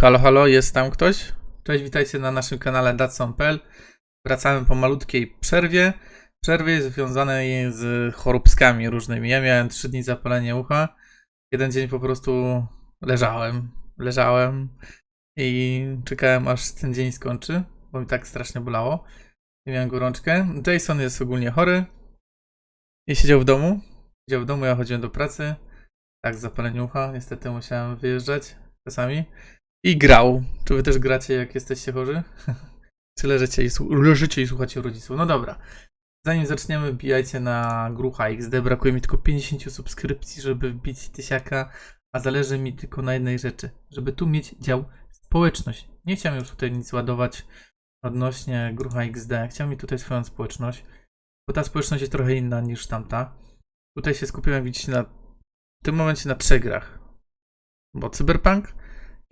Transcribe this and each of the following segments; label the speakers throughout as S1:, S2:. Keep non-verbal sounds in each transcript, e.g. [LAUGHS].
S1: Halo, halo, jest tam ktoś? Cześć, witajcie na naszym kanale Datson.pl. Wracamy po malutkiej przerwie. Przerwie związanej z choróbskami różnymi. Ja miałem 3 dni zapalenie ucha. Jeden dzień po prostu leżałem, leżałem i czekałem aż ten dzień skończy, bo mi tak strasznie bolało. I miałem gorączkę. Jason jest ogólnie chory i siedział w domu. Siedział w domu, ja chodziłem do pracy. Tak, zapalenie ucha. Niestety musiałem wyjeżdżać czasami. I grał. Czy wy też gracie, jak jesteście chorzy? [LAUGHS] Czy leżycie i, leżycie i słuchacie rodziców? No dobra. Zanim zaczniemy, wbijajcie na Grucha XD. Brakuje mi tylko 50 subskrypcji, żeby wbić tysiaka, a zależy mi tylko na jednej rzeczy. Żeby tu mieć dział społeczność. Nie chciałem już tutaj nic ładować odnośnie Grucha XD. Chciałem mieć tutaj swoją społeczność, bo ta społeczność jest trochę inna niż tamta. Tutaj się skupiłem, widzicie, na w tym momencie na trzech grach. Bo Cyberpunk,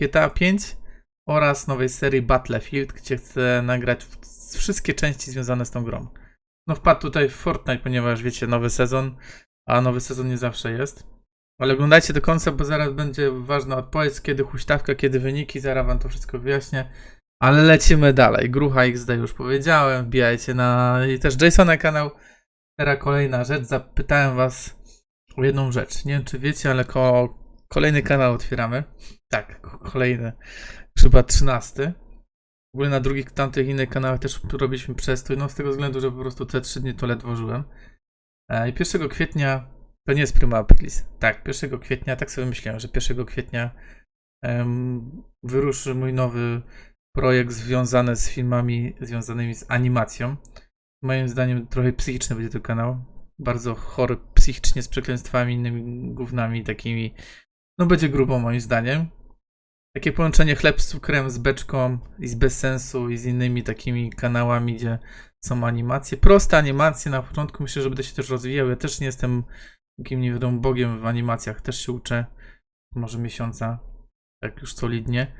S1: GTA 5 oraz nowej serii Battlefield, gdzie chcę nagrać wszystkie części związane z tą grą. No wpadł tutaj Fortnite, ponieważ wiecie, nowy sezon, a nowy sezon nie zawsze jest. Ale oglądajcie do końca, bo zaraz będzie ważna odpowiedź, kiedy huśtawka, kiedy wyniki, zaraz wam to wszystko wyjaśnię. Ale lecimy dalej. Grucha XD już powiedziałem, wbijajcie na i też Jasona kanał. Teraz kolejna rzecz, zapytałem was o jedną rzecz. Nie wiem, czy wiecie, ale ko kolejny kanał otwieramy. Tak, ko- kolejny. Chyba 13. W ogóle na drugich tamtych innych kanałach też robiliśmy przestój. No z tego względu, że po prostu te 3 dni to ledwo żyłem. E, I 1 kwietnia to nie jest Prima Aprilis. Tak, 1 kwietnia, tak sobie myślałem, że 1 kwietnia em, wyruszy mój nowy projekt związany z filmami związanymi z animacją. Moim zdaniem trochę psychiczny będzie to kanał. Bardzo chory psychicznie z przekleństwami, innymi gównami takimi. No będzie grubo moim zdaniem. Takie połączenie chleb z cukrem, z beczką i z bez sensu i z innymi takimi kanałami, gdzie są animacje. Proste animacje na początku myślę, że będę się też rozwijał. Ja też nie jestem takim nie wiadomo bogiem w animacjach, też się uczę. Może miesiąca, tak już solidnie.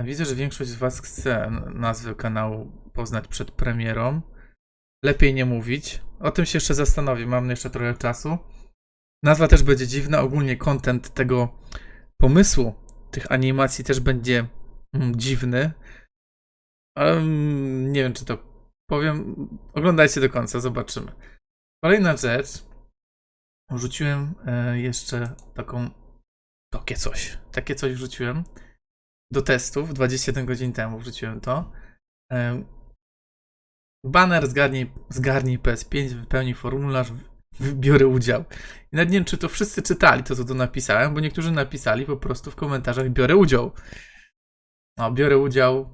S1: A widzę, że większość z Was chce nazwę kanału poznać przed premierą. Lepiej nie mówić. O tym się jeszcze zastanowię, mam jeszcze trochę czasu. Nazwa też będzie dziwna, ogólnie content tego pomysłu tych animacji też będzie mm, dziwny. Ale mm, nie wiem, czy to powiem. Oglądajcie do końca, zobaczymy. Kolejna rzecz. Rzuciłem e, jeszcze taką. Takie coś. Takie coś wrzuciłem do testów. 21 godzin temu wrzuciłem to. E, Banner zgarnij, zgarnij PS5, wypełnij formularz, biorę udział. I nawet nie wiem, czy to wszyscy czytali to, co tu napisałem, bo niektórzy napisali po prostu w komentarzach biorę udział. No, biorę udział,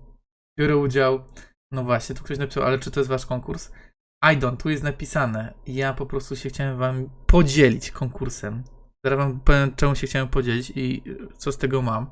S1: biorę udział. No właśnie, tu ktoś napisał, ale czy to jest wasz konkurs? I don't, tu jest napisane. Ja po prostu się chciałem wam podzielić konkursem. Zaraz wam powiem, czemu się chciałem podzielić i co z tego mam.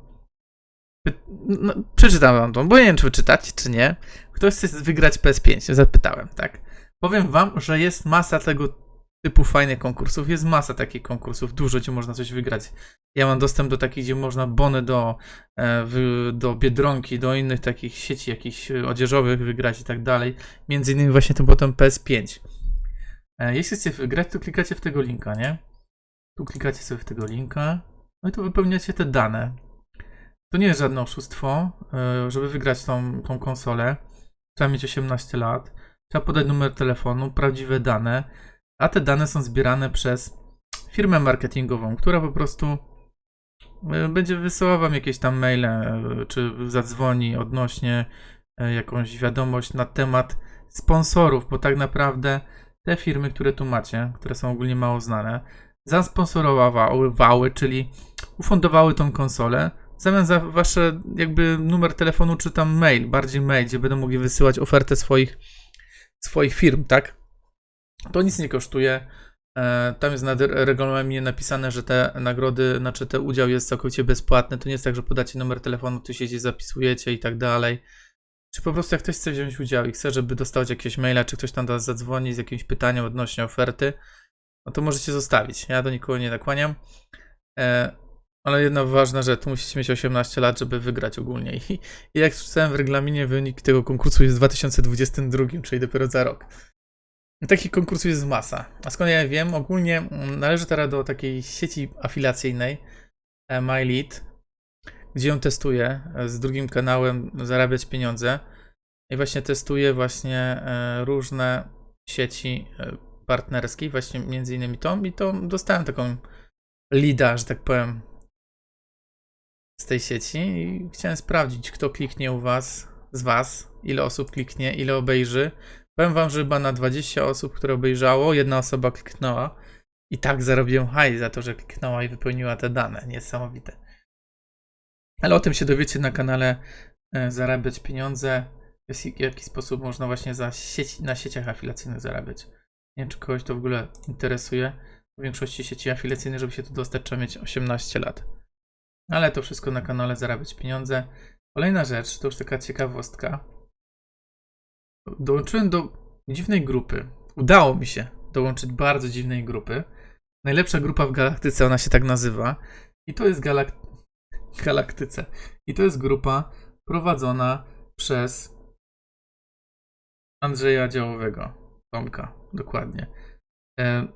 S1: No, przeczytam wam to, bo nie wiem, czy wy czytacie, czy nie. Ktoś chce wygrać PS5? Zapytałem, tak. Powiem wam, że jest masa tego typu fajnych konkursów. Jest masa takich konkursów, dużo gdzie można coś wygrać. Ja mam dostęp do takich, gdzie można bony do, e, do Biedronki, do innych takich sieci jakichś e, odzieżowych wygrać i tak dalej. Między innymi właśnie tym potem PS5. E, Jeśli chcecie wygrać, to klikacie w tego linka, nie? Tu klikacie sobie w tego linka, no i tu wypełniacie te dane. To nie jest żadne oszustwo, żeby wygrać tą, tą konsolę. Trzeba mieć 18 lat, trzeba podać numer telefonu, prawdziwe dane, a te dane są zbierane przez firmę marketingową, która po prostu e, będzie wysyłała wam jakieś tam maile, e, czy zadzwoni odnośnie e, jakąś wiadomość na temat sponsorów, bo tak naprawdę te firmy, które tu macie, które są ogólnie mało znane, zasponsorowały, czyli ufundowały tą konsolę, w zamian za wasze jakby numer telefonu czy tam mail, bardziej mail, gdzie będą mogli wysyłać ofertę swoich, swoich firm, tak? To nic nie kosztuje. E, Tam jest na regulaminie napisane, że te nagrody, znaczy ten udział jest całkowicie bezpłatny. To nie jest tak, że podacie numer telefonu, tu się gdzieś zapisujecie i tak dalej. Czy po prostu jak ktoś chce wziąć udział i chce, żeby dostawać jakieś maila, czy ktoś tam do was zadzwoni z jakimś pytaniem odnośnie oferty, no to możecie zostawić. Ja do nikogo nie nakłaniam. E, ale jedna ważna rzecz, musicie mieć 18 lat, żeby wygrać ogólnie. I, i jak czytałem w regulaminie, wynik tego konkursu jest w 2022, czyli dopiero za rok. Takich konkursów jest masa. A skąd ja wiem, ogólnie mm, należy teraz do takiej sieci afiliacyjnej e, MyLead, gdzie ją testuję e, z drugim kanałem Zarabiać Pieniądze. I właśnie testuję właśnie e, różne sieci partnerskie, właśnie między innymi tą i to dostałem taką lida, że tak powiem, z tej sieci i chciałem sprawdzić, kto kliknie u was, z was, ile osób kliknie, ile obejrzy. Powiem wam, że chyba na 20 osób, które obejrzało, jedna osoba kliknęła i tak zarobiłem hajs za to, że kliknęła i wypełniła te dane. Niesamowite. Ale o tym się dowiecie na kanale e, Zarabiać Pieniądze. W jaki sposób można właśnie sieć, na sieciach afiliacyjnych zarabiać. Nie wiem, czy kogoś to w ogóle interesuje. W większości sieci afiliacyjnych, żeby się tu dostać, trzeba mieć 18 lat. Ale to wszystko na kanale Zarabiać Pieniądze. Kolejna rzecz, to już taka ciekawostka. Dołączyłem do dziwnej grupy. Udało mi się dołączyć bardzo dziwnej grupy. Najlepsza grupa w galaktyce, ona się tak nazywa. I to jest galak... [LAUGHS] galaktyce. I to jest grupa prowadzona przez Andrzeja Działowego. Tomka, dokładnie. E,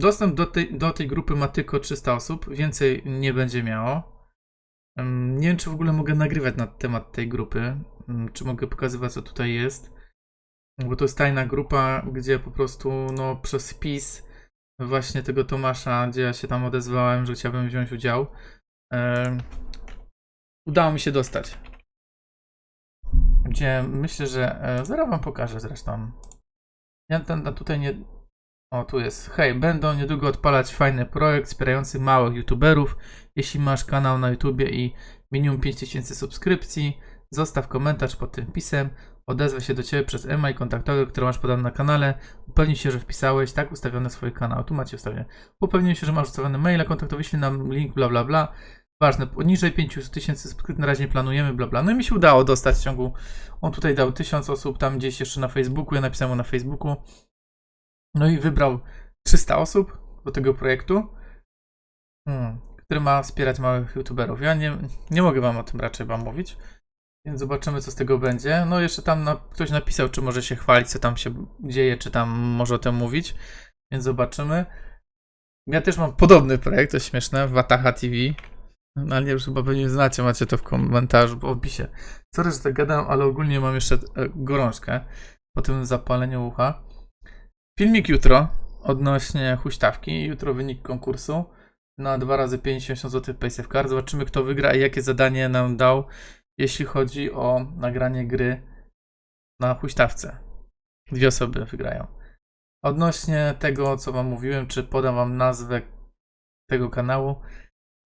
S1: Dostęp do tej, do tej grupy ma tylko 300 osób, więcej nie będzie miało. Nie wiem, czy w ogóle mogę nagrywać na temat tej grupy, czy mogę pokazywać, co tutaj jest. Bo to jest tajna grupa, gdzie po prostu no, przez wpis właśnie tego Tomasza, gdzie ja się tam odezwałem, że chciałbym wziąć udział, udało mi się dostać. Gdzie myślę, że. E, zaraz wam pokażę zresztą. Ja ten, ten tutaj nie. O, tu jest. Hej, będą niedługo odpalać fajny projekt wspierający małych youtuberów. Jeśli masz kanał na YouTubie i minimum 5000 subskrypcji, zostaw komentarz pod tym pisem. Odezwę się do Ciebie przez e-mail kontaktowy, który masz podany na kanale. Upewnij się, że wpisałeś tak ustawiony swój kanał. Tu macie ustawione. Upewnij się, że masz ustawiony maila kontaktowy, wyślij nam link, bla bla bla. Ważne, poniżej 5000 subskrypcji na razie planujemy, bla bla. No i mi się udało dostać w ciągu. On tutaj dał 1000 osób, tam gdzieś jeszcze na Facebooku. Ja napisałem mu na Facebooku. No i wybrał 300 osób do tego projektu, hmm, który ma wspierać małych youtuberów. Ja nie, nie mogę wam o tym raczej wam mówić, więc zobaczymy, co z tego będzie. No jeszcze tam na, ktoś napisał, czy może się chwalić, co tam się dzieje, czy tam może o tym mówić, więc zobaczymy. Ja też mam podobny projekt, to śmieszne, Wataha TV. No ale nie, już chyba pewnie znacie, macie to w komentarzu, w opisie. Sorry, że tak gadam, ale ogólnie mam jeszcze e, gorączkę po tym zapaleniu ucha. Filmik jutro odnośnie huśtawki. Jutro wynik konkursu na 2 razy 50 zł Paysafe Card. Zobaczymy kto wygra i jakie zadanie nam dał, jeśli chodzi o nagranie gry na huśtawce. Dwie osoby wygrają. Odnośnie tego, co wam mówiłem, czy podam wam nazwę tego kanału,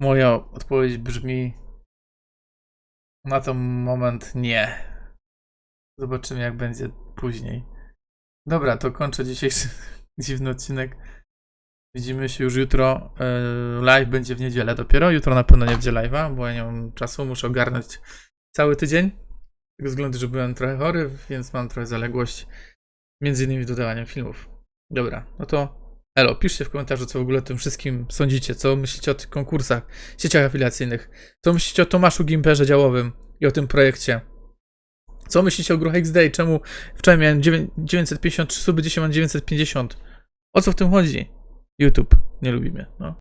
S1: moja odpowiedź brzmi na ten moment nie. Zobaczymy jak będzie później. Dobra, to kończę dzisiejszy [LAUGHS] dziwny odcinek. Widzimy się już jutro. Yy, Live będzie w niedzielę dopiero. Jutro na pewno nie będzie live'a, bo ja nie mam czasu. Muszę ogarnąć cały tydzień. Z tego względu, że byłem trochę chory, więc mam trochę zaległość. Między innymi dodawaniem filmów. Dobra, no to elo, piszcie w komentarzu, co w ogóle o tym wszystkim sądzicie. Co myślicie o tych konkursach, sieciach afiliacyjnych. Co myślicie o Tomaszu Gimperze działowym i o tym projekcie. Co myślicie o Gruch XD czemu wczoraj miałem 9 953 suby, dzisiaj mam 950? O co w tym chodzi? YouTube nie lubimy. No.